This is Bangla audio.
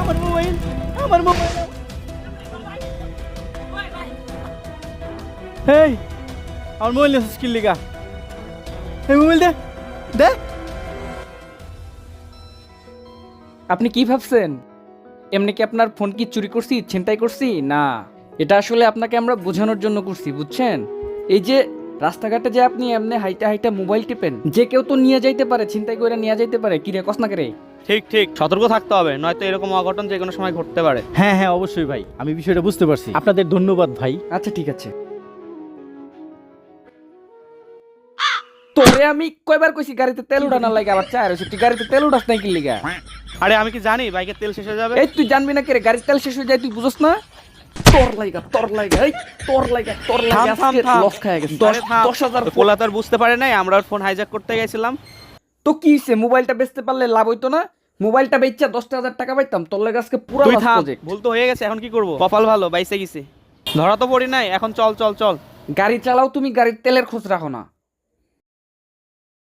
আমার মোবাইল এই আমার মোবাইল স্কিল লিগা এই মোবাইল দে আপনি কি ভাবছেন? এমনি কি আপনার ফোন কি চুরি করছি, ছিনতাই করছি? না। এটা আসলে আপনাকে আমরা বোঝানোর জন্য করছি, বুঝছেন? এই যে রাস্তাঘাটে যে আপনি এমনি হাইটা হাইটা মোবাইল টিপেন যে কেউ তো নিয়ে যাইতে পারে ছিনতাই করে নিয়ে যাইতে পারে কি রে কস না করে ঠিক ঠিক সতর্ক থাকতে হবে নয়তো এরকম অঘটন যে কোনো সময় ঘটতে পারে। হ্যাঁ হ্যাঁ অবশ্যই ভাই আমি বিষয়টা বুঝতে পারছি। আপনাদের ধন্যবাদ ভাই। আচ্ছা ঠিক আছে। তোরে আমি কয়বার কইছি গাড়িতে তেল উঠানোর লাগে আবার চায় রয়েছে তুই গাড়িতে তেল উঠাস নাই কি লিগা? আরে আমি কি জানি বাইকের তেল শেষ হয়ে যাবে? এই তুই জানবি না কে রে গাড়ির তেল শেষ হয়ে যায় তুই বুঝস না? তোর লাইগা তোর লাইগা এই তোর লাইগা তোর থাম, আজকে লস খায় গেছে। আরে থাম। দশ হাজার ওই পোলা তো আর বুঝতে পারে নাই আমরা ফোন হাইজ্যাক করতে গেছিলাম। তো কি হইছে? মোবাইলটা বেচতে পারলে লাভ হইতো না? মোবাইলটা বেচা দশটা হাজার টাকা পাইতাম তোর লাগে আজকে পুরো তুই লস প্রজেক্ট ভুল তো হয়ে গেছে এখন কি করব? কপাল ভালো বাইসে গেছে। ধরা তো পড়ি নাই এখন চল চল চল। গাড়ি চালাও তুমি গাড়ির তেলের খোঁজ রাখো না।